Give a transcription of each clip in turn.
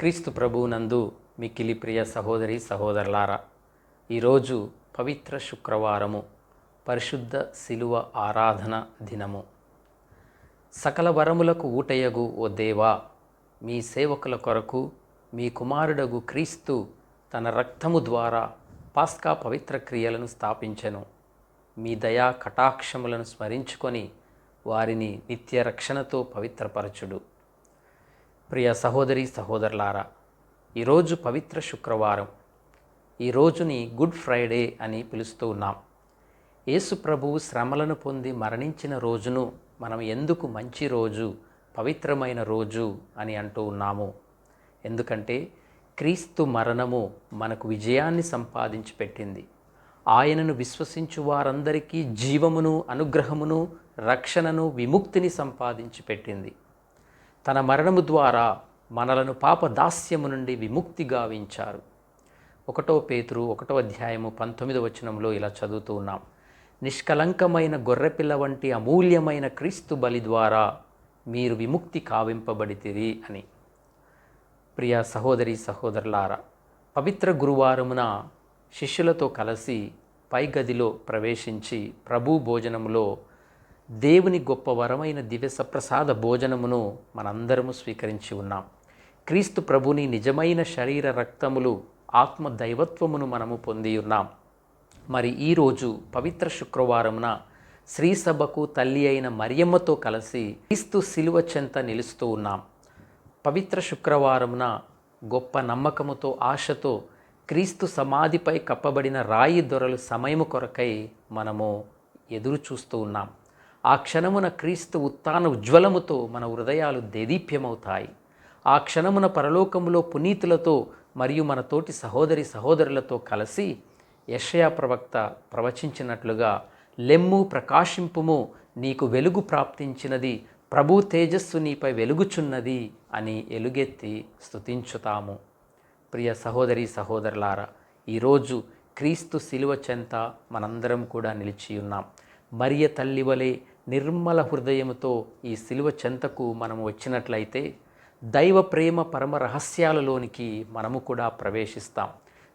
క్రీస్తు ప్రభువునందు మిక్కిలి ప్రియ సహోదరి సహోదరులారా ఈరోజు పవిత్ర శుక్రవారము పరిశుద్ధ శిలువ ఆరాధన దినము. సకల వరములకు ఊటయగు ఓ దేవా మీ సేవకుల కొరకు మీ కుమారుడగు క్రీస్తు తన రక్తము ద్వారా పాస్కా పవిత్ర క్రియలను స్థాపించెను. మీ దయా కటాక్షములను స్మరించుకొని వారిని నిత్య రక్షణతో పవిత్రపరచుడు. ప్రియ సహోదరి సహోదరులారా ఈరోజు పవిత్ర శుక్రవారం. ఈ రోజుని గుడ్ ఫ్రైడే అని పిలుస్తూ ఉన్నాం. యేసు ప్రభువు శ్రమలను పొంది మరణించిన రోజును మనం ఎందుకు మంచి రోజు పవిత్రమైన రోజు అని అంటూ ఉన్నాము. ఎందుకంటే క్రీస్తు మరణము మనకు విజయాన్ని సంపాదించి పెట్టింది. ఆయనను విశ్వసించు వారందరికీ జీవమును అనుగ్రహమును రక్షణను విముక్తిని సంపాదించి పెట్టింది. తన మరణము ద్వారా మనలను పాప దాస్యము నుండి విముక్తి గావించారు. ఒకటో పేతురు ఒకటో అధ్యాయము పంతొమ్మిదో వచనంలో ఇలా చదువుతూ ఉన్నాం. నిష్కలంకమైన గొర్రెపిల్ల వంటి అమూల్యమైన క్రీస్తు బలి ద్వారా మీరు విముక్తి కావింపబడితిరి అని. ప్రియ సహోదరి సహోదరులారా పవిత్ర గురువారమున శిష్యులతో కలిసి పై గదిలో ప్రవేశించి ప్రభు భోజనములో దేవుని గొప్ప వరమైన దివ్య సప్రసాద భోజనమును మనందరము స్వీకరించి ఉన్నాం. క్రీస్తు ప్రభుని నిజమైన శరీర రక్తములు ఆత్మ దైవత్వమును మనము పొంది ఉన్నాం. మరి ఈరోజు పవిత్ర శుక్రవారమున శ్రీసభకు తల్లి అయిన మరియమ్మతో కలిసి క్రీస్తు శిలువ చెంత నిలుస్తూ ఉన్నాం. పవిత్ర శుక్రవారమున గొప్ప నమ్మకముతో ఆశతో క్రీస్తు సమాధిపై కప్పబడిన రాయి దొరలు సమయము కొరకై మనము ఎదురు చూస్తూ ఉన్నాం. ఆ క్షణమున క్రీస్తు ఉత్తాన ఉజ్వలముతో మన హృదయాలు దేదీప్యమవుతాయి. ఆ క్షణమున పరలోకములో పునీతులతో మరియు మన తోటి సహోదరి సహోదరులతో కలిసి యషయా ప్రవక్త ప్రవచించినట్లుగా లెమ్ము ప్రకాశింపుము నీకు వెలుగు ప్రాప్తించినది ప్రభు తేజస్సు నీపై వెలుగుచున్నది అని ఎలుగెత్తి స్తుతించుతాము. ప్రియ సహోదరి సహోదరులారా ఈరోజు క్రీస్తు శిలువ చెంత మనందరం కూడా నిలిచి ఉన్నాం. మరియ తల్లి వలె నిర్మల హృదయముతో ఈ శిలువ చెంతకు మనం వచ్చినట్లయితే దైవ ప్రేమ పరమ రహస్యాలలోనికి మనము కూడా ప్రవేశిస్తాం.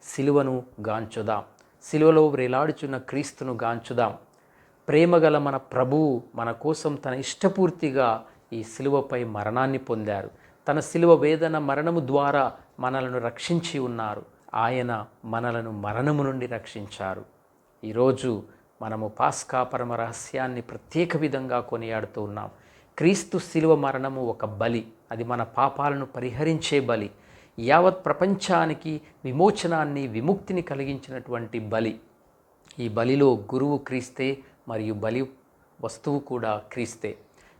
శిలువను గాంచుదాం. శిలువలో వ్రేలాడుచున్న క్రీస్తును గాంచుదాం. ప్రేమగల మన ప్రభువు మన కోసం తన ఇష్టపూర్తిగా ఈ శిలువపై మరణాన్ని పొందారు. తన శిలువ వేదన మరణము ద్వారా మనలను రక్షించి ఉన్నారు. ఆయన మనలను మరణము నుండి రక్షించారు. ఈరోజు మనము పాస్కా పరమ రహస్యాన్ని ప్రత్యేక విధంగా కొనియాడుతూ ఉన్నాం. క్రీస్తు శిలువ మరణము ఒక బలి అది మన పాపాలను పరిహరించే బలి యావత్ ప్రపంచానికి విమోచనాన్ని విముక్తిని కలిగించినటువంటి బలి. ఈ బలిలో గురువు క్రీస్తే మరియు బలి వస్తువు కూడా క్రీస్తే.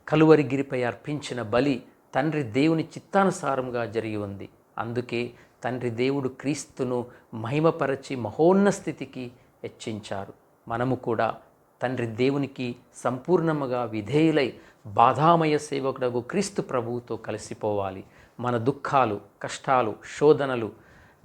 కలువరి గిరిపై అర్పించిన బలి తండ్రి దేవుని చిత్తానుసారంగా జరిగి ఉంది. అందుకే తండ్రి దేవుడు క్రీస్తును మహిమపరచి మహోన్న స్థితికి హెచ్చించారు. మనము కూడా తండ్రి దేవునికి సంపూర్ణముగా విధేయులై బాధామయ సేవకుడకు క్రీస్తు ప్రభువుతో కలిసిపోవాలి. మన దుఃఖాలు కష్టాలు శోధనలు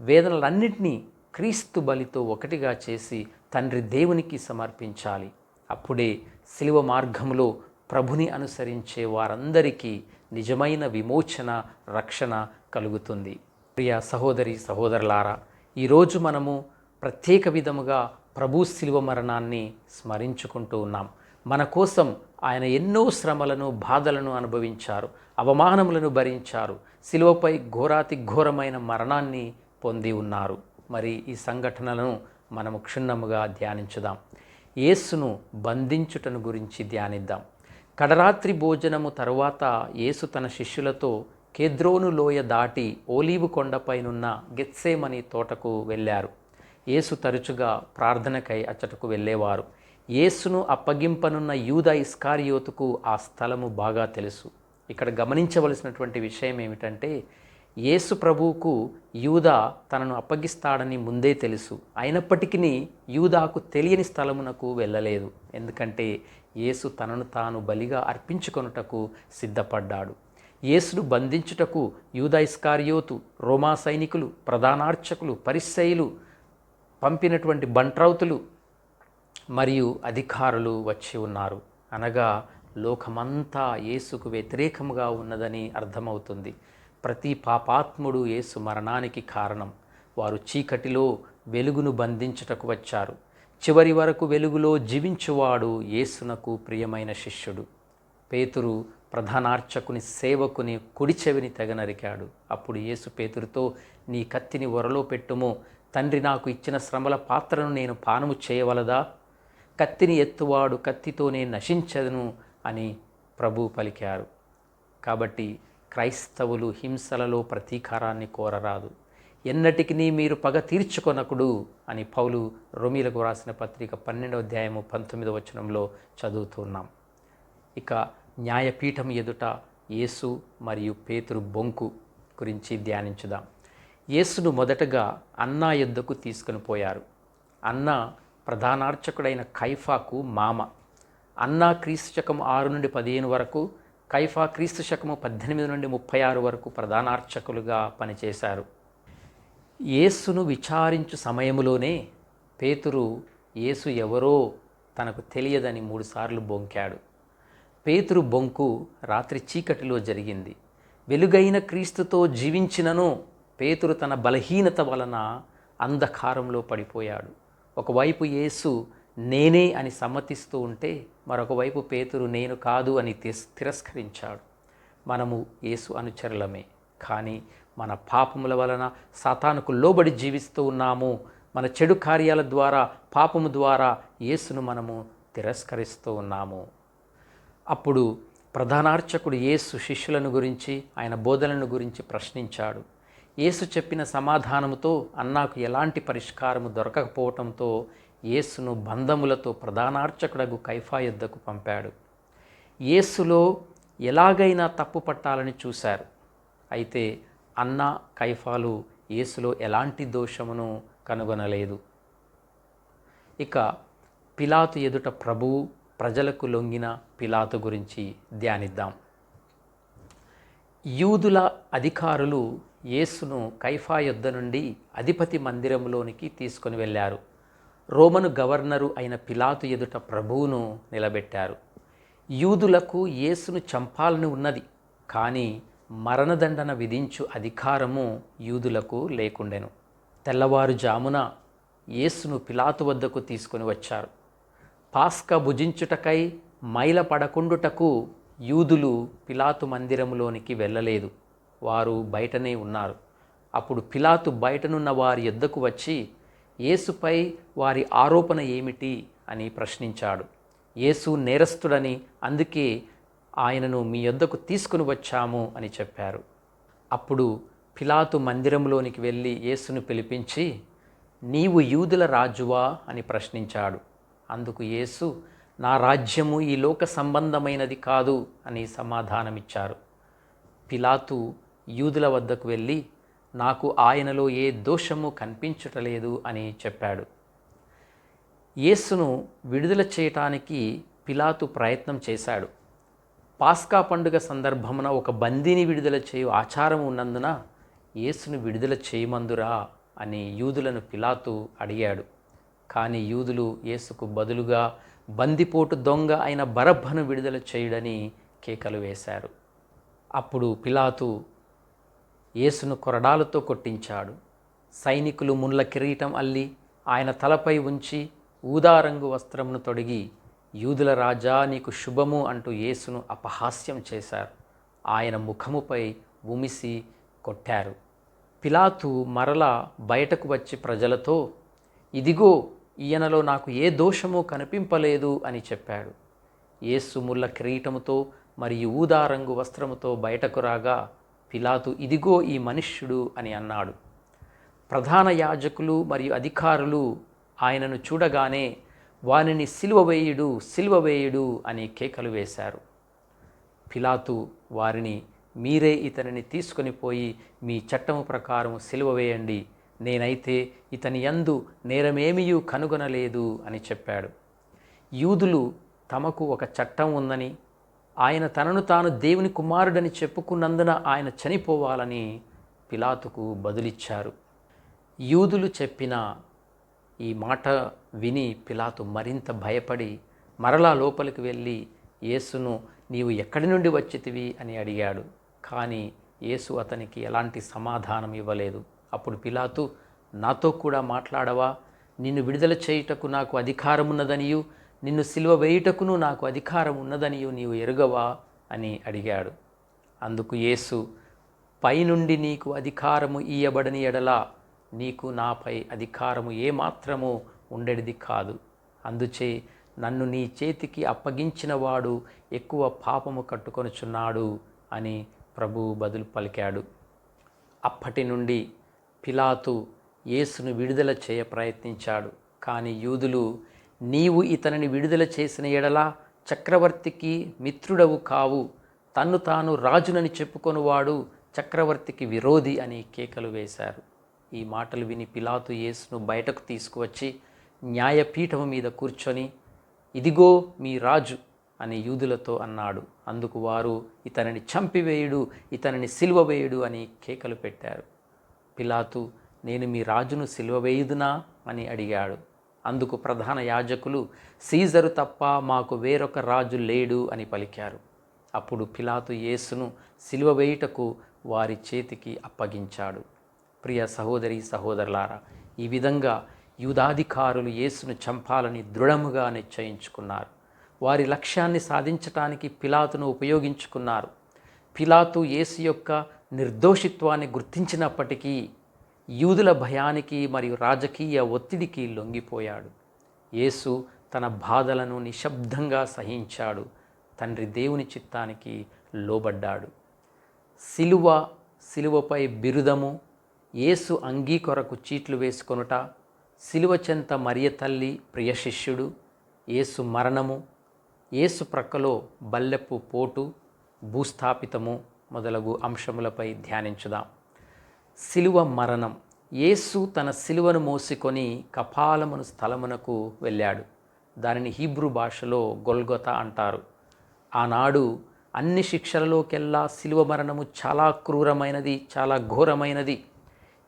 వేదనలన్నింటినీ క్రీస్తు బలితో ఒకటిగా చేసి తండ్రి దేవునికి సమర్పించాలి. అప్పుడే శిలువ మార్గంలో ప్రభుని అనుసరించే వారందరికీ నిజమైన విమోచన రక్షణ కలుగుతుంది. ప్రియ సహోదరి సహోదరులారా ఈరోజు మనము ప్రత్యేక విధముగా ప్రభు శిలువ మరణాన్ని స్మరించుకుంటూ ఉన్నాం. మన కోసం ఆయన ఎన్నో శ్రమలను బాధలను అనుభవించారు అవమానములను భరించారు శిలువపై ఘోరాతి ఘోరమైన మరణాన్ని పొంది ఉన్నారు. మరి ఈ సంఘటనలను మనము క్షుణ్ణముగా ధ్యానించుదాం. యేసును బంధించుటను గురించి ధ్యానిద్దాం. కడరాత్రి భోజనము తరువాత యేసు తన శిష్యులతో కేద్రోను లోయ దాటి ఓలీవు కొండపైనున్న గెత్సేమని తోటకు వెళ్ళారు. యేసు తరచుగా ప్రార్థనకై అచ్చటకు వెళ్ళేవారు. యేసును అప్పగింపనున్న యూద ఇస్కారియోతుకు ఆ స్థలము బాగా తెలుసు. ఇక్కడ గమనించవలసినటువంటి విషయం ఏమిటంటే యేసు ప్రభువుకు యూదా తనను అప్పగిస్తాడని ముందే తెలుసు. అయినప్పటికీ యూదాకు తెలియని స్థలమునకు వెళ్ళలేదు. ఎందుకంటే యేసు తనను తాను బలిగా అర్పించుకొనుటకు సిద్ధపడ్డాడు. యేసును బంధించుటకు యూదా ఇస్కారియోతు రోమా సైనికులు ప్రధానార్చకులు పరిశైలు పంపినటువంటి బంట్రౌతులు మరియు అధికారులు వచ్చి ఉన్నారు. అనగా లోకమంతా యేసుకు వ్యతిరేకముగా ఉన్నదని అర్థమవుతుంది. ప్రతి పాపాత్ముడు యేసు మరణానికి కారణం. వారు చీకటిలో వెలుగును బంధించుటకు వచ్చారు. చివరి వరకు వెలుగులో జీవించువాడు యేసునకు ప్రియమైన శిష్యుడు. పేతురు ప్రధానార్చకుని సేవకుని కుడి చెవిని తెగ నరికాడు. అప్పుడు యేసు పేతురుతో నీ కత్తిని ఒరలో పెట్టుము. తండ్రి నాకు ఇచ్చిన శ్రమల పాత్రను నేను పానము చేయవలదా? కత్తిని ఎత్తువాడు కత్తితోనే నశించదును అని ప్రభు పలికారు. కాబట్టి క్రైస్తవులు హింసలలో ప్రతీకారాన్ని కోరరాదు. ఎన్నటికి మీరు పగ తీర్చుకొనకుడు అని పౌలు రొమీలకు రాసిన పత్రిక పన్నెండవ అధ్యాయము పంతొమ్మిదవ వచనంలో చదువుతున్నాం. ఇక న్యాయపీఠం ఎదుట యేసు మరియు పేతురు బొంకు గురించి ధ్యానించుదాం. యేసును మొదటగా అన్నా యుద్ధకు తీసుకుని పోయారు. అన్న ప్రధానార్చకుడైన కైఫాకు మామ. అన్నా క్రీస్తు శకం ఆరు నుండి పదిహేను వరకు కైఫా క్రీస్తు శకము పద్దెనిమిది నుండి ముప్పై ఆరు వరకు ప్రధానార్చకులుగా పనిచేశారు. యేసును విచారించు సమయములోనే పేతురు యేసు ఎవరో తనకు తెలియదని మూడుసార్లు బొంకాడు. పేతురు బొంకు రాత్రి చీకటిలో జరిగింది. వెలుగైన క్రీస్తుతో జీవించినను పేతురు తన బలహీనత వలన అంధకారంలో పడిపోయాడు. ఒకవైపు యేసు నేనే అని సమ్మతిస్తూ ఉంటే మరొక వైపు పేతురు నేను కాదు అని తిస్- తిరస్కరించాడు. మనము యేసు అనుచరులమే కానీ మన పాపముల వలన సాతానుకు లోబడి జీవిస్తూ ఉన్నాము. మన చెడు కార్యాల ద్వారా పాపము ద్వారా యేసును మనము తిరస్కరిస్తూ ఉన్నాము. అప్పుడు ప్రధానార్చకుడు యేసు శిష్యులను గురించి ఆయన బోధనలను గురించి ప్రశ్నించాడు. యేసు చెప్పిన సమాధానముతో అన్నాకు ఎలాంటి పరిష్కారము దొరకకపోవటంతో యేసును బంధములతో ప్రధానార్చకుడగు కైఫా యుద్ధకు పంపాడు. యేసులో ఎలాగైనా తప్పు పట్టాలని చూశారు. అయితే అన్న కైఫాలు యేసులో ఎలాంటి దోషమును కనుగొనలేదు. ఇక పిలాతు ఎదుట ప్రభువు ప్రజలకు లొంగిన పిలాతు గురించి ధ్యానిద్దాం. యూదుల అధికారులు యేసును కైఫా యుద్ధ నుండి అధిపతి మందిరంలోనికి తీసుకొని వెళ్ళారు. రోమను గవర్నరు అయిన పిలాతు ఎదుట ప్రభువును నిలబెట్టారు. యూదులకు యేసును చంపాలని ఉన్నది కానీ మరణదండన విధించు అధికారము యూదులకు లేకుండెను. తెల్లవారుజామున యేసును పిలాతు వద్దకు తీసుకొని వచ్చారు. పాస్క భుజించుటకై మైల పడకుండుటకు యూదులు పిలాతు మందిరములోనికి వెళ్ళలేదు. వారు బయటనే ఉన్నారు. అప్పుడు పిలాతు బయటనున్న వారి ఎద్దకు వచ్చి యేసుపై వారి ఆరోపణ ఏమిటి? అని ప్రశ్నించాడు. యేసు నేరస్తుడని అందుకే ఆయనను మీ యొద్దకు తీసుకుని వచ్చాము అని చెప్పారు. అప్పుడు పిలాతు మందిరంలోనికి వెళ్ళి యేసును పిలిపించి నీవు యూదుల రాజువా? అని ప్రశ్నించాడు. అందుకు యేసు నా రాజ్యము ఈ లోక సంబంధమైనది కాదు అని సమాధానమిచ్చారు. పిలాతు యూదుల వద్దకు వెళ్ళి నాకు ఆయనలో ఏ దోషము కనిపించటలేదు అని చెప్పాడు. యేసును విడుదల చేయటానికి పిలాతు ప్రయత్నం చేశాడు. పాస్కా పండుగ సందర్భమున ఒక బందీని విడుదల చేయు ఆచారం ఉన్నందున యేసును విడుదల చేయమందురా అని యూదులను పిలాతు అడిగాడు. కానీ యూదులు యేసుకు బదులుగా బందిపోటు దొంగ అయిన బరబ్బను విడుదల చేయుడని కేకలు వేశారు. అప్పుడు పిలాతు యేసును కొరడాలతో కొట్టించాడు. సైనికులు ముళ్ళ కిరీటం అల్లి ఆయన తలపై ఉంచి ఊదారంగు వస్త్రమును తొడిగి యూదుల రాజా నీకు శుభము అంటూ యేసును అపహాస్యం చేశారు. ఆయన ముఖముపై ఉమిసి కొట్టారు. పిలాతు మరల బయటకు వచ్చి ప్రజలతో ఇదిగో ఈయనలో నాకు ఏ దోషమూ కనిపింపలేదు అని చెప్పాడు. యేసు ముళ్ళ కిరీటముతో మరియు ఊదారంగు వస్త్రముతో బయటకు రాగా పిలాతు ఇదిగో ఈ మనుష్యుడు అని అన్నాడు. ప్రధాన యాజకులు మరియు అధికారులు ఆయనను చూడగానే వానిని సిలువ వేయుడు సిలువ వేయుడు అని కేకలు వేశారు. పిలాతు వారిని మీరే ఇతనిని తీసుకొని పోయి మీ చట్టము ప్రకారం సిలువ వేయండి. నేనైతే ఇతని యందు నేరమేమీయూ కనుగొనలేదు అని చెప్పాడు. యూదులు తమకు ఒక చట్టం ఉందని ఆయన తనను తాను దేవుని కుమారుడని చెప్పుకున్నందున ఆయన చనిపోవాలని పిలాతుకు బదులిచ్చారు. యూదులు చెప్పిన ఈ మాట విని పిలాతు మరింత భయపడి మరలా లోపలికి వెళ్ళి యేసును నీవు ఎక్కడి నుండి వచ్చితివి? అని అడిగాడు. కానీ యేసు అతనికి ఎలాంటి సమాధానం ఇవ్వలేదు. అప్పుడు పిలాతు నాతో కూడా మాట్లాడవా? నిన్ను విడుదల చేయుటకు నాకు అధికారమున్నదనియు. నిన్ను సిలువ వేయుటకును నాకు అధికారం ఉన్నదనియు నీవు ఎరుగవా అని అడిగాడు. అందుకు యేసు పైనుండి నీకు అధికారము ఇయ్యబడని ఎడల నీకు నాపై అధికారము ఏమాత్రము ఉండేది కాదు. అందుచే నన్ను నీ చేతికి అప్పగించినవాడు ఎక్కువ పాపము కట్టుకొనుచున్నాడు అని ప్రభు బదులు పలికాడు. అప్పటి నుండి పిలాతు యేసును విడుదల చేయ ప్రయత్నించాడు. కానీ యూదులు నీవు ఇతనిని విడుదల చేసిన ఎడల చక్రవర్తికి మిత్రుడవు కావు. తన్ను తాను రాజునని చెప్పుకొనువాడు చక్రవర్తికి విరోధి అని కేకలు వేశారు. ఈ మాటలు విని పిలాతు యేసును బయటకు తీసుకువచ్చి న్యాయపీఠం మీద కూర్చొని ఇదిగో మీ రాజు అని యూదులతో అన్నాడు. అందుకు వారు ఇతనిని చంపివేయుడు ఇతనిని సిల్వవేయుడు అని కేకలు పెట్టారు. పిలాతు నేను మీ రాజును సిల్వవేయుదునా? అని అడిగాడు. అందుకు ప్రధాన యాజకులు సీజరు తప్ప మాకు వేరొక రాజు లేడు అని పలికారు. అప్పుడు పిలాతు యేసును సిలువ వేయుటకు వారి చేతికి అప్పగించాడు. ప్రియ సహోదరి సహోదరులారా ఈ విధంగా యూదాధికారులు యేసును చంపాలని దృఢముగా నిశ్చయించుకున్నారు. వారి లక్ష్యాన్ని సాధించటానికి పిలాతును ఉపయోగించుకున్నారు. పిలాతు యేసు యొక్క నిర్దోషిత్వాన్ని గుర్తించినప్పటికీ యూదుల భయానికి మరియు రాజకీయ ఒత్తిడికి లొంగిపోయాడు. యేసు తన బాధలను నిశ్శబ్దంగా సహించాడు. తండ్రి దేవుని చిత్తానికి లోబడ్డాడు. సిలువ సిలువపై బిరుదము యేసు అంగీ కొరకు చీట్లు వేసుకొనుట సిలువ చెంత మరియ తల్లి ప్రియ శిష్యుడు యేసు మరణము యేసు ప్రక్కలో బల్లెపు పోటు భూస్థాపితము మొదలగు అంశములపై ధ్యానించుదాం. సిలువ మరణం. యేసు తన సిలువను మోసుకొని కపాలమును స్థలమునకు వెళ్ళాడు. దానిని హీబ్రూ భాషలో గొల్గొత అంటారు. ఆనాడు అన్ని శిక్షలలోకెల్లా సిలువ మరణము చాలా క్రూరమైనది చాలా ఘోరమైనది.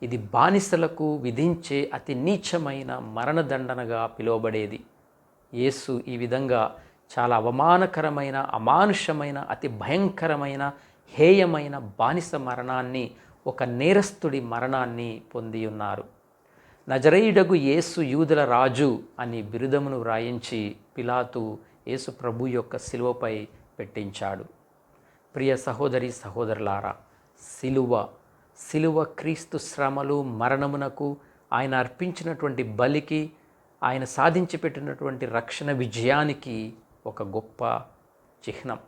ఇది బానిసలకు విధించే అతి నీచమైన మరణదండనగా పిలువబడేది. యేసు ఈ విధంగా చాలా అవమానకరమైన అమానుషమైన అతి భయంకరమైన హేయమైన బానిస మరణాన్ని ఒక నేరస్తుడి మరణాన్ని పొంది ఉన్నారు. నజరేయుడగు యేసు యూదుల రాజు అని బిరుదమును వ్రాయించి పిలాతు యేసు ప్రభు యొక్క శిలువపై పెట్టించాడు. ప్రియ సహోదరి సహోదరులారా శిలువ శిలువ క్రీస్తు శ్రమలు మరణమునకు ఆయన అర్పించినటువంటి బలికి ఆయన సాధించి పెట్టినటువంటి రక్షణ విజయానికి ఒక గొప్ప చిహ్నం.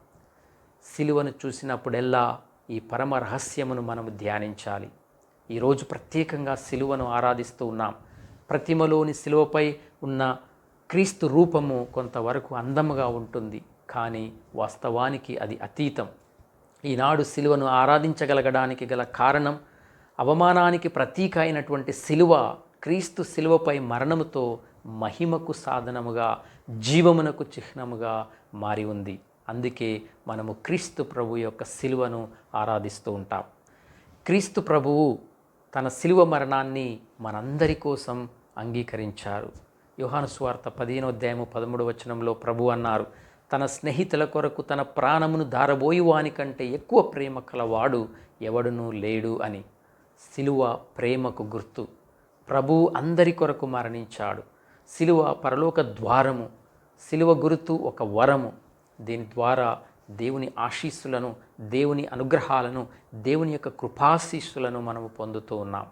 శిలువను చూసినప్పుడెల్లా ఈ పరమ రహస్యమును మనము ధ్యానించాలి. ఈరోజు ప్రత్యేకంగా సిలువను ఆరాధిస్తూ ఉన్నాం. ప్రతిమలోని సిలువపై ఉన్న క్రీస్తు రూపము కొంతవరకు అందముగా ఉంటుంది. కానీ వాస్తవానికి అది అతీతం. ఈనాడు సిలువను ఆరాధించగలగడానికి గల కారణం అవమానానికి ప్రతీక అయినటువంటి సిలువ క్రీస్తు సిలువపై మరణముతో మహిమకు సాధనముగా జీవమునకు చిహ్నముగా మారి ఉంది. అందుకే మనము క్రీస్తు ప్రభు యొక్క సిలువను ఆరాధిస్తూ ఉంటాం. క్రీస్తు ప్రభువు తన సిలువ మరణాన్ని మనందరి కోసం అంగీకరించారు. యోహాను స్వార్త పదిహేనో అధ్యాయము పదమూడు వచనంలో ప్రభు అన్నారు తన స్నేహితుల కొరకు తన ప్రాణమును దారబోయి వానికంటే ఎక్కువ ప్రేమ కలవాడు ఎవడునూ లేడు అని. సిలువ ప్రేమకు గుర్తు. ప్రభు అందరి కొరకు మరణించాడు. సిలువ పరలోక ద్వారము. సిలువ గుర్తు ఒక వరము. దీని ద్వారా దేవుని ఆశీస్సులను దేవుని అనుగ్రహాలను దేవుని యొక్క కృపాశీస్సులను మనము పొందుతూ ఉన్నాం.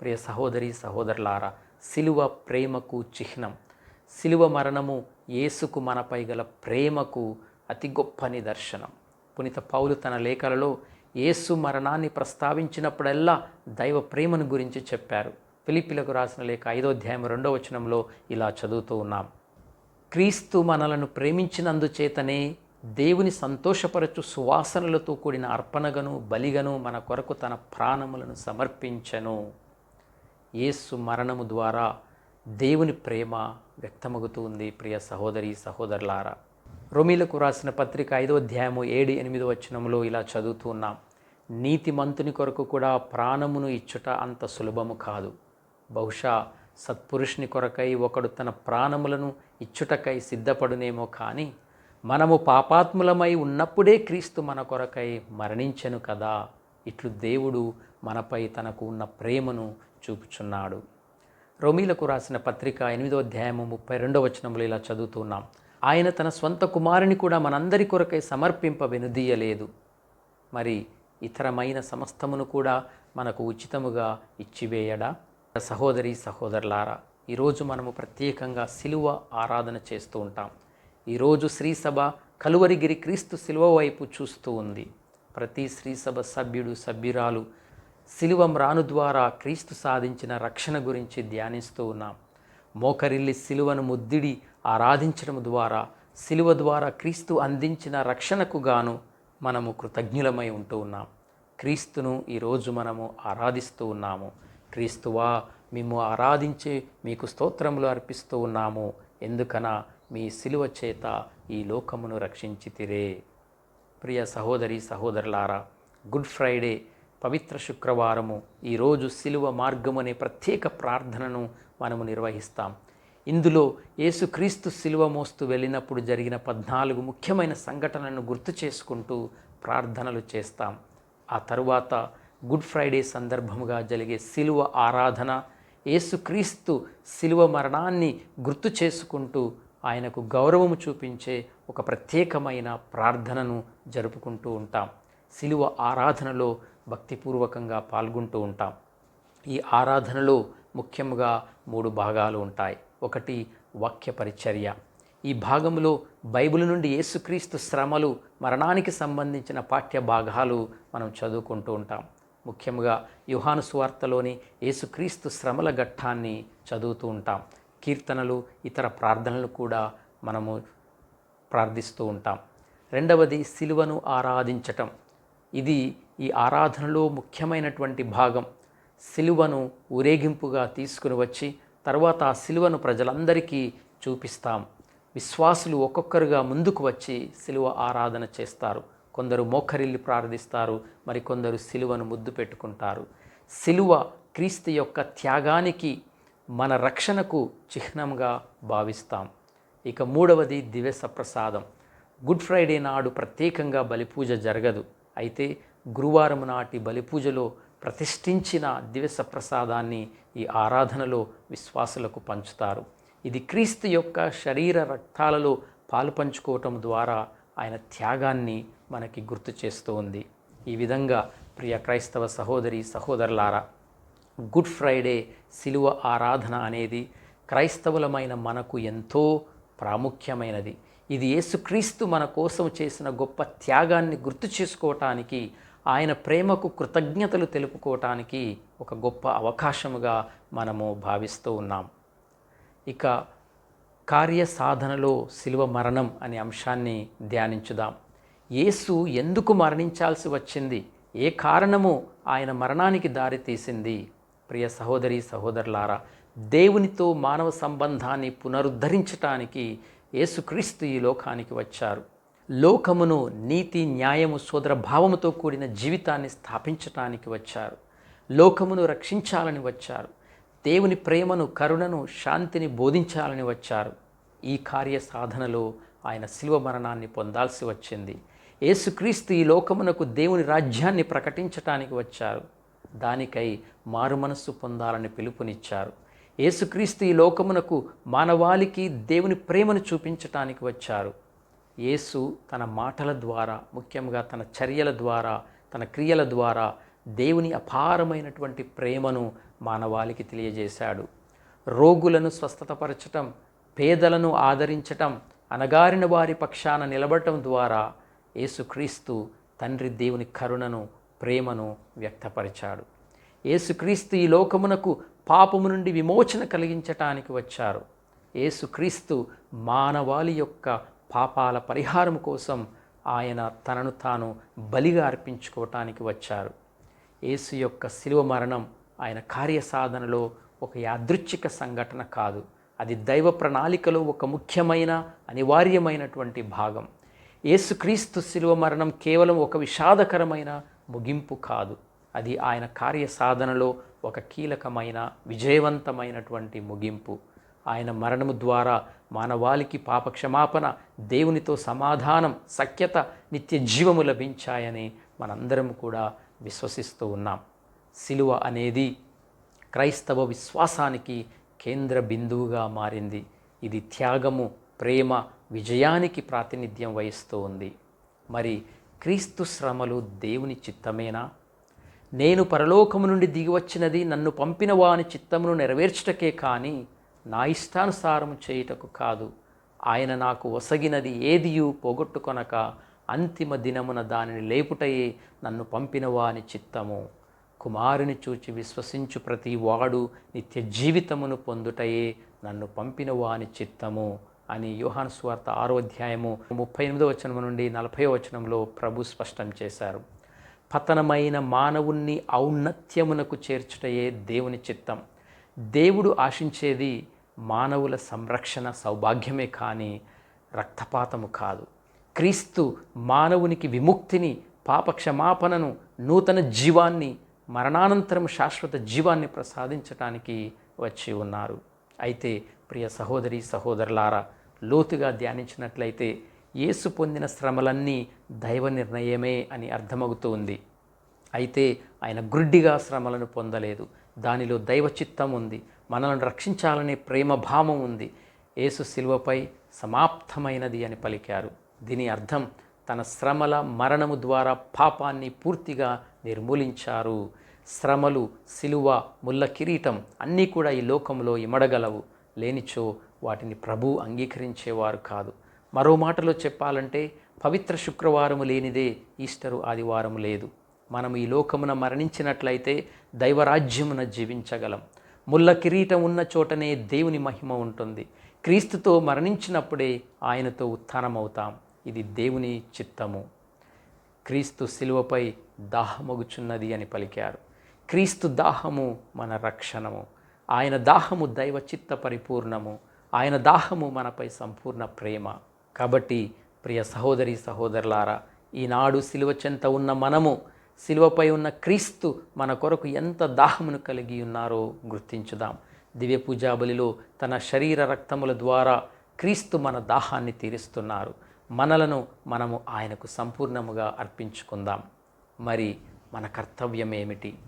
ప్రియ సహోదరి సహోదరులారా సిలువ ప్రేమకు చిహ్నం. సిలువ మరణము యేసుకు మనపై గల ప్రేమకు అతి గొప్ప నిదర్శనం. పునిత పౌలు తన లేఖలలో యేసు మరణాన్ని ప్రస్తావించినప్పుడల్లా దైవ ప్రేమను గురించి చెప్పారు. ఫిలిపిలకు రాసిన లేఖ ఐదో అధ్యాయం రెండో వచనంలో ఇలా చదువుతూ ఉన్నాం. క్రీస్తు మనలను ప్రేమించినందుచేతనే దేవుని సంతోషపరచు సువాసనలతో కూడిన అర్పణగను బలిగను మన కొరకు తన ప్రాణములను సమర్పించను. యేసు మరణము ద్వారా దేవుని ప్రేమ వ్యక్తమగుతుంది ప్రియ సహోదరి సహోదరులారా. రోమిలకు రాసిన పత్రిక ఐదో అధ్యాయము ఏడు ఎనిమిదో వచనంలో ఇలా చదువుతూ ఉన్నాం. నీతిమంతుని కొరకు కూడా ప్రాణమును ఇచ్చుట అంత సులభము కాదు. బహుశా సత్పురుషుని కొరకై ఒకడు తన ప్రాణములను ఇచ్చుటకై సిద్ధపడునేమో కానీ మనము పాపాత్ములమై ఉన్నప్పుడే క్రీస్తు మన కొరకై మరణించెను కదా. ఇట్లు దేవుడు మనపై తనకు ఉన్న ప్రేమను చూపుచున్నాడు. రోమీలకు రాసిన పత్రిక ఎనిమిదో అధ్యాయము ముప్పై రెండో వచనంలో ఇలా చదువుతున్నాం. ఆయన తన స్వంత కుమారుని కూడా మనందరి కొరకై సమర్పింప వెనుదీయలేదు మరి ఇతరమైన సమస్తమును కూడా మనకు ఉచితముగా ఇచ్చివేయడా? సహోదరి సహోదరులారా ఈరోజు మనము ప్రత్యేకంగా సిలువ ఆరాధన చేస్తూ ఉంటాం. ఈరోజు శ్రీసభ కలువరిగిరి క్రీస్తు సిలువ వైపు చూస్తూ ఉంది. ప్రతి శ్రీసభ సభ్యుడు సభ్యురాలు సిలువ మ్రాను ద్వారా క్రీస్తు సాధించిన రక్షణ గురించి ధ్యానిస్తూ ఉన్నాం. మోకరిల్లి సిలువను ముద్దిడి ఆరాధించడం ద్వారా సిలువ ద్వారా క్రీస్తు అందించిన రక్షణకు గాను మనము కృతజ్ఞులమై ఉంటూ ఉన్నాం. క్రీస్తును ఈరోజు మనము ఆరాధిస్తూ ఉన్నాము. క్రీస్తువా మేము ఆరాధించి మీకు స్తోత్రములు అర్పిస్తూ ఉన్నాము. ఎందుకన మీ సిలువ చేత ఈ లోకమును రక్షించితిరే. ప్రియ సహోదరి సహోదరులారా గుడ్ ఫ్రైడే పవిత్ర శుక్రవారము ఈరోజు సిలువ మార్గం అనే ప్రత్యేక ప్రార్థనను మనము నిర్వహిస్తాం. ఇందులో యేసుక్రీస్తు సిలువ మోస్తూ వెళ్ళినప్పుడు జరిగిన పద్నాలుగు ముఖ్యమైన సంఘటనలను గుర్తు చేసుకుంటూ ప్రార్థనలు చేస్తాం. ఆ తరువాత గుడ్ ఫ్రైడే సందర్భముగా జరిగే సిలువ ఆరాధన యేసుక్రీస్తు సిలువ మరణాన్ని గుర్తు చేసుకుంటూ ఆయనకు గౌరవము చూపించే ఒక ప్రత్యేకమైన ప్రార్థనను జరుపుకుంటూ ఉంటాం. సిలువ ఆరాధనలో భక్తిపూర్వకంగా పాల్గొంటూ ఉంటాం. ఈ ఆరాధనలో ముఖ్యంగా మూడు భాగాలు ఉంటాయి. ఒకటి వాక్య పరిచర్య. ఈ భాగంలో బైబిల్ నుండి యేసుక్రీస్తు శ్రమలు మరణానికి సంబంధించిన పాఠ్య భాగాలు మనం చదువుకుంటూ ఉంటాం. ముఖ్యంగా యుహాను సువార్తలోని యేసుక్రీస్తు శ్రమల ఘట్టాన్ని చదువుతూ ఉంటాం. కీర్తనలు ఇతర ప్రార్థనలు కూడా మనము ప్రార్థిస్తూ ఉంటాం. రెండవది సిలువను ఆరాధించటం. ఇది ఈ ఆరాధనలో ముఖ్యమైనటువంటి భాగం. సిలువను ఊరేగింపుగా తీసుకుని వచ్చి తర్వాత ఆ సిలువను ప్రజలందరికీ చూపిస్తాం. విశ్వాసులు ఒక్కొక్కరుగా ముందుకు వచ్చి సిలువ ఆరాధన చేస్తారు. కొందరు మోకరిల్లి ప్రార్థిస్తారు మరికొందరు సిలువను ముద్దు పెట్టుకుంటారు. సిలువ క్రీస్తు యొక్క త్యాగానికి మన రక్షణకు చిహ్నంగా భావిస్తాం. ఇక మూడవది దివ్య సప్రసాదం గుడ్ ఫ్రైడే నాడు ప్రత్యేకంగా బలిపూజ జరగదు. అయితే గురువారం నాటి బలిపూజలో ప్రతిష్ఠించిన దివ్య సప్రసాదాన్ని ఈ ఆరాధనలో విశ్వాసులకు పంచుతారు. ఇది క్రీస్తు యొక్క శరీర రక్తాలలో పాలు పంచుకోవటం ద్వారా ఆయన త్యాగాన్ని మనకి గుర్తు చేస్తూ ఉంది. ఈ విధంగా ప్రియ క్రైస్తవ సహోదరి సహోదరులారా గుడ్ ఫ్రైడే సిలువ ఆరాధన అనేది క్రైస్తవులమైన మనకు ఎంతో ప్రాముఖ్యమైనది. ఇది యేసుక్రీస్తు మన కోసం చేసిన గొప్ప త్యాగాన్ని గుర్తు చేసుకోవటానికి ఆయన ప్రేమకు కృతజ్ఞతలు తెలుపుకోవటానికి ఒక గొప్ప అవకాశముగా మనము భావిస్తూ ఉన్నాం. ఇక కార్య సాధనలో శిలువ మరణం అనే అంశాన్ని ధ్యానించుదాం. యేసు ఎందుకు మరణించాల్సి వచ్చింది? ఏ కారణము ఆయన మరణానికి దారి తీసింది? ప్రియ సహోదరి సహోదరులారా దేవునితో మానవ సంబంధాన్ని పునరుద్ధరించటానికి యేసుక్రీస్తు ఈ లోకానికి వచ్చారు. లోకమును నీతి న్యాయము సోదరభావముతో కూడిన జీవితాన్ని స్థాపించటానికి వచ్చారు. లోకమును రక్షించాలని వచ్చారు. దేవుని ప్రేమను కరుణను శాంతిని బోధించాలని వచ్చారు. ఈ కార్య సాధనలో ఆయన శిల్వ మరణాన్ని పొందాల్సి వచ్చింది. యేసుక్రీస్తు ఈ లోకమునకు దేవుని రాజ్యాన్ని ప్రకటించటానికి వచ్చారు. దానికై మారు మనస్సు పొందాలని పిలుపునిచ్చారు. యేసుక్రీస్తు ఈ లోకమునకు మానవాళికి దేవుని ప్రేమను చూపించటానికి వచ్చారు. యేసు తన మాటల ద్వారా ముఖ్యంగా తన చర్యల ద్వారా తన క్రియల ద్వారా దేవుని అపారమైనటువంటి ప్రేమను మానవాళికి తెలియజేశాడు. రోగులను స్వస్థతపరచటం పేదలను ఆదరించటం అనగారిన వారి పక్షాన నిలబడటం ద్వారా యేసుక్రీస్తు తండ్రి దేవుని కరుణను ప్రేమను వ్యక్తపరిచాడు. యేసుక్రీస్తు ఈ లోకమునకు పాపము నుండి విమోచన కలిగించటానికి వచ్చారు. యేసుక్రీస్తు మానవాళి యొక్క పాపాల పరిహారం కోసం ఆయన తనను తాను బలిగా అర్పించుకోవటానికి వచ్చారు. యేసు యొక్క శిలువ మరణం ఆయన కార్యసాధనలో ఒక యాదృచ్ఛిక సంఘటన కాదు. అది దైవ ప్రణాళికలో ఒక ముఖ్యమైన అనివార్యమైనటువంటి భాగం. యేసుక్రీస్తు శిలువ మరణం కేవలం ఒక విషాదకరమైన ముగింపు కాదు. అది ఆయన కార్య సాధనలో ఒక కీలకమైన విజయవంతమైనటువంటి ముగింపు. ఆయన మరణము ద్వారా మానవాళికి పాపక్షమాపణ దేవునితో సమాధానం సఖ్యత నిత్య జీవము లభించాయని మనందరం కూడా విశ్వసిస్తూ ఉన్నాం. సిలువ అనేది క్రైస్తవ విశ్వాసానికి కేంద్ర బిందువుగా మారింది. ఇది త్యాగము ప్రేమ విజయానికి ప్రాతినిధ్యం వహిస్తూ ఉంది. మరి క్రీస్తు శ్రమలు దేవుని చిత్తమేనా? నేను పరలోకము నుండి దిగివచ్చినది నన్ను పంపిన వాని చిత్తమును నెరవేర్చుటకే కానీ నా ఇష్టానుసారం చేయుటకు కాదు. ఆయన నాకు ఒసగినది ఏదియు పోగొట్టుకొనక అంతిమ దినమున దానిని లేపుటయే నన్ను పంపిన వాని చిత్తము. కుమారుని చూచి విశ్వసించు ప్రతి వాడు నిత్య జీవితమును పొందుటయే నన్ను పంపిన వాని చిత్తము. అని యోహాను స్వార్త ఆరో అధ్యాయము ముప్పై ఎనిమిదో వచనం నుండి నలభై వచనంలో ప్రభు స్పష్టం చేశారు. పతనమైన మానవుణ్ణి ఔన్నత్యమునకు చేర్చుటయే దేవుని చిత్తం. దేవుడు ఆశించేది మానవుల సంరక్షణ సౌభాగ్యమే కానీ రక్తపాతము కాదు. క్రీస్తు మానవునికి విముక్తిని పాపక్షమాపణను నూతన జీవాన్ని మరణానంతరం శాశ్వత జీవాన్ని ప్రసాదించటానికి వచ్చి ఉన్నారు. అయితే ప్రియ సహోదరి సహోదరులారా లోతుగా ధ్యానించినట్లయితే యేసు పొందిన శ్రమలన్నీ దైవ నిర్ణయమే అని అర్థమవుతోంది అయితే ఆయన గుడ్డిగా శ్రమలను పొందలేదు. దానిలో దైవ చిత్తం ఉంది. మనల్ని రక్షించాలనే ప్రేమ భావం ఉంది. యేసు శిలువపై సమాప్తమైనది అని పలికారు. దీని అర్థం తన శ్రమల మరణము ద్వారా పాపాన్ని పూర్తిగా నిర్మూలించారు. శ్రమలు శిలువ ముల్ల కిరీటం అన్నీ కూడా ఈ లోకంలో ఇమడగలవు. లేనిచో వాటిని ప్రభు అంగీకరించేవారు కాదు. మరో మాటలో చెప్పాలంటే పవిత్ర శుక్రవారము లేనిదే ఈస్టరు ఆదివారం లేదు. మనం ఈ లోకమున మరణించినట్లయితే దైవరాజ్యమున జీవించగలం. ముల్ల కిరీటం ఉన్న చోటనే దేవుని మహిమ ఉంటుంది. క్రీస్తుతో మరణించినప్పుడే ఆయనతో ఉత్థానమవుతాం. ఇది దేవుని చిత్తము. క్రీస్తు శిలువపై దాహమగుచున్నది అని పలికారు. క్రీస్తు దాహము మన రక్షణము. ఆయన దాహము దైవ చిత్త పరిపూర్ణము. ఆయన దాహము మనపై సంపూర్ణ ప్రేమ. కాబట్టి ప్రియ సహోదరి సహోదరులారా ఈనాడు సిలువ చెంత ఉన్న మనము సిలువపై ఉన్న క్రీస్తు మన కొరకు ఎంత దాహమును కలిగి ఉన్నారో గుర్తించుదాం. దివ్య పూజాబలిలో తన శరీర రక్తముల ద్వారా క్రీస్తు మన దాహాన్ని తీరుస్తున్నారు. మనలను మనము ఆయనకు సంపూర్ణముగా అర్పించుకుందాం. మరి మన కర్తవ్యం ఏమిటి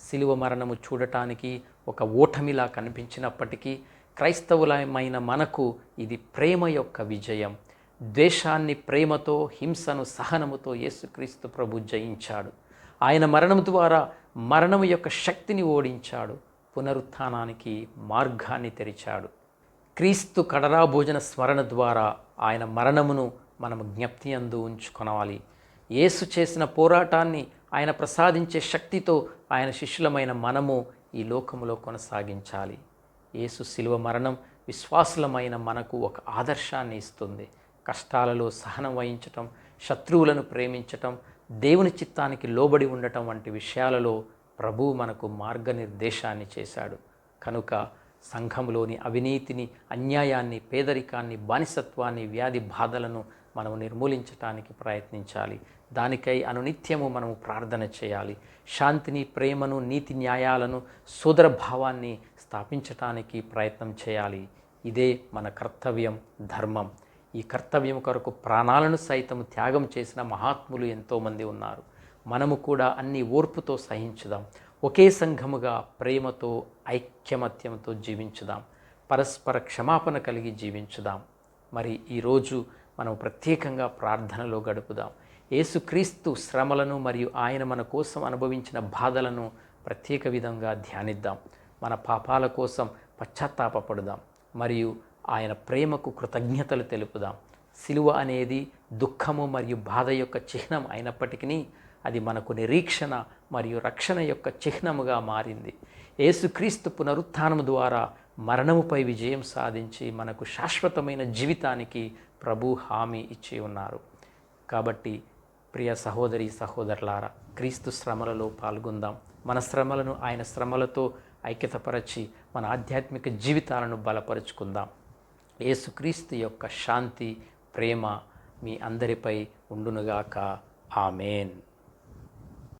శిలువ మరణము చూడటానికి ఒక ఓటమిలా కనిపించినప్పటికీ క్రైస్తవులమైన మనకు ఇది ప్రేమ యొక్క విజయం. ద్వేషాన్ని ప్రేమతో హింసను సహనముతో యేసుక్రీస్తు ప్రభు జయించాడు. ఆయన మరణం ద్వారా మరణము యొక్క శక్తిని ఓడించాడు. పునరుత్థానానికి మార్గాన్ని తెరిచాడు. క్రీస్తు కడరా భోజన స్మరణ ద్వారా ఆయన మరణమును మనం జ్ఞప్తి అందు ఉంచుకొనవాలి. యేసు చేసిన పోరాటాన్ని ఆయన ప్రసాదించే శక్తితో ఆయన శిష్యులమైన మనము ఈ లోకములో కొనసాగించాలి. యేసు శిలువ మరణం విశ్వాసులమైన మనకు ఒక ఆదర్శాన్ని ఇస్తుంది. కష్టాలలో సహనం వహించటం శత్రువులను ప్రేమించటం దేవుని చిత్తానికి లోబడి ఉండటం వంటి విషయాలలో ప్రభు మనకు మార్గనిర్దేశాన్ని చేశాడు. కనుక సంఘంలోని అవినీతిని అన్యాయాన్ని పేదరికాన్ని బానిసత్వాన్ని వ్యాధి బాధలను మనము నిర్మూలించటానికి ప్రయత్నించాలి. దానికై అనునిత్యము మనము ప్రార్థన చేయాలి. శాంతిని ప్రేమను నీతి న్యాయాలను సోదర భావాన్ని స్థాపించటానికి ప్రయత్నం చేయాలి. ఇదే మన కర్తవ్యం ధర్మం. ఈ కర్తవ్యం కొరకు ప్రాణాలను సైతం త్యాగం చేసిన మహాత్ములు ఎంతోమంది ఉన్నారు. మనము కూడా అన్ని ఓర్పుతో సహించుదాం. ఒకే సంఘముగా ప్రేమతో ఐక్యమత్యంతో జీవించుదాం. పరస్పర క్షమాపణ కలిగి జీవించుదాం. మరి ఈరోజు మనం ప్రత్యేకంగా ప్రార్థనలో గడుపుదాం. యేసుక్రీస్తు శ్రమలను మరియు ఆయన మన కోసం అనుభవించిన బాధలను ప్రత్యేక విధంగా ధ్యానిద్దాం. మన పాపాల కోసం పశ్చాత్తాపపడుదాం మరియు ఆయన ప్రేమకు కృతజ్ఞతలు తెలుపుదాం. సిలువ అనేది దుఃఖము మరియు బాధ యొక్క చిహ్నం అయినప్పటికీ అది మనకు నిరీక్షణ మరియు రక్షణ యొక్క చిహ్నముగా మారింది. యేసుక్రీస్తు పునరుత్థానము ద్వారా మరణముపై విజయం సాధించి మనకు శాశ్వతమైన జీవితానికి ప్రభు హామీ ఇచ్చి ఉన్నారు. కాబట్టి ప్రియ సహోదరి సహోదరులారా క్రీస్తు శ్రమలలో పాల్గొందాం. మన శ్రమలను ఆయన శ్రమలతో ఐక్యతపరచి మన ఆధ్యాత్మిక జీవితాలను బలపరుచుకుందాం. యేసుక్రీస్తు యొక్క శాంతి ప్రేమ మీ అందరిపై ఉండునుగాక. ఆమెన్.